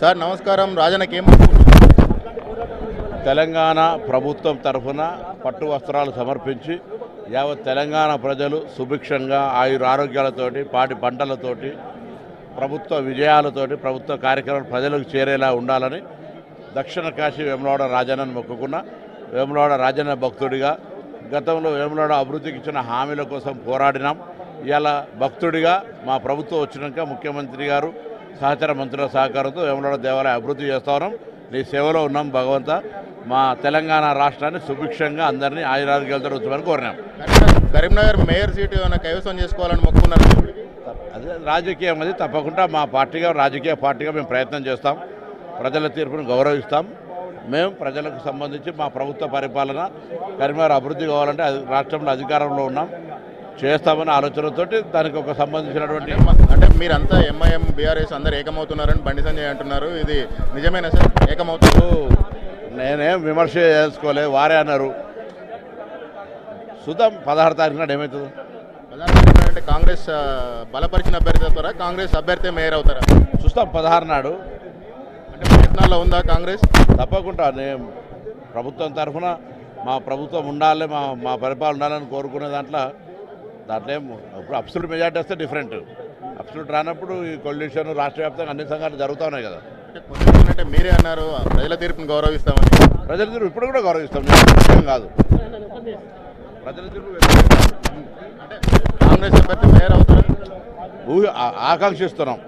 Sir నమస్కారం. రాజన్నకి ఏం తెలంగాణ ప్రభుత్వం తరఫున పట్టు వస్త్రాలు సమర్పించి యావత్ తెలంగాణ ప్రజలు సుభిక్షంగా ఆయుర ఆరోగ్యాలతోటి పాటి పంటలతోటి ప్రభుత్వ విజయాలతోటి ప్రభుత్వ కార్యక్రమాలు ప్రజలకు చేరేలా ఉండాలని దక్షిణ కాశీ వేములవాడ రాజన్నను మొక్కుకున్న వేములవాడ రాజన్న భక్తుడిగా గతంలో వేములవాడ అభివృద్ధికి ఇచ్చిన హామీల కోసం పోరాడినాం. ఇవాళ భక్తుడిగా మా ప్రభుత్వం వచ్చినాక ముఖ్యమంత్రి గారు సహచర మంత్రుల సహకారంతో వేములవాడ దేవాలయ అభివృద్ధి చేస్తా ఉన్నాం. నీ సేవలో ఉన్నాం భగవంత. మా తెలంగాణ రాష్ట్రాన్ని సుభిక్షంగా అందరినీ ఆయురారోగ్యాలతో ఉంచమని కోరినాం. కరీంనగర్- మేయర్ సీటు ఏమైనా కైవసం చేసుకోవాలని మొక్కుకున్నారు అదే రాజకీయం అది. తప్పకుండా మా పార్టీగా రాజకీయ పార్టీగా మేము ప్రయత్నం చేస్తాం. ప్రజల తీర్పును గౌరవిస్తాం. మేము ప్రజలకు సంబంధించి మా ప్రభుత్వ పరిపాలన కరీంనగర్ అభివృద్ధి కావాలంటే అది రాష్ట్రంలో అధికారంలో ఉన్నాం. చేస్తామనే ఆలోచనతోటి దానికి ఒక సంబంధించినటువంటి అంటే మీరంతా ఎంఐఎం బీఆర్ఎస్ అందరు ఏకమవుతున్నారని బండి సంజయ్ అంటున్నారు. ఇది నిజమేనా సార్? ఏకమవుతారు నేనేం విమర్శ చేసుకోలే వారే అన్నారు. చూద్దాం పదహారు తారీఖు నాడు ఏమవుతుందో అంటే కాంగ్రెస్ బలపరిచిన అభ్యర్థి అవుతారా కాంగ్రెస్ అభ్యర్థి మేయర్ అవుతారా? చూస్తాం పదహారు నాడు. అంటే ప్రయత్నాల్లో ఉందా కాంగ్రెస్? తప్పకుండా నేను ప్రభుత్వం తరఫున మా ప్రభుత్వం ఉండాలి మా మా పరిపాలన ఉండాలని కోరుకునే దాంట్లో దాంట్లో ఇప్పుడు అబ్సల్యూట్ మెజార్టీ వస్తే డిఫరెంట్ అబ్సల్యూట్ రానప్పుడు ఈ కొల్యూషన్ రాష్ట్ర వ్యాప్తంగా అన్ని సంఘాలు జరుగుతూ ఉన్నాయి కదా. అంటే మీరే అన్నారు ప్రజల తీర్పును గౌరవిస్తామని. ప్రజల తీర్పు ఇప్పుడు కూడా గౌరవిస్తాం కాదు. ప్రజల తీర్పు అంటే కాంగ్రెస్ అభ్యర్థి మేయర్ అవుతారా? ఆకాంక్షిస్తున్నాం.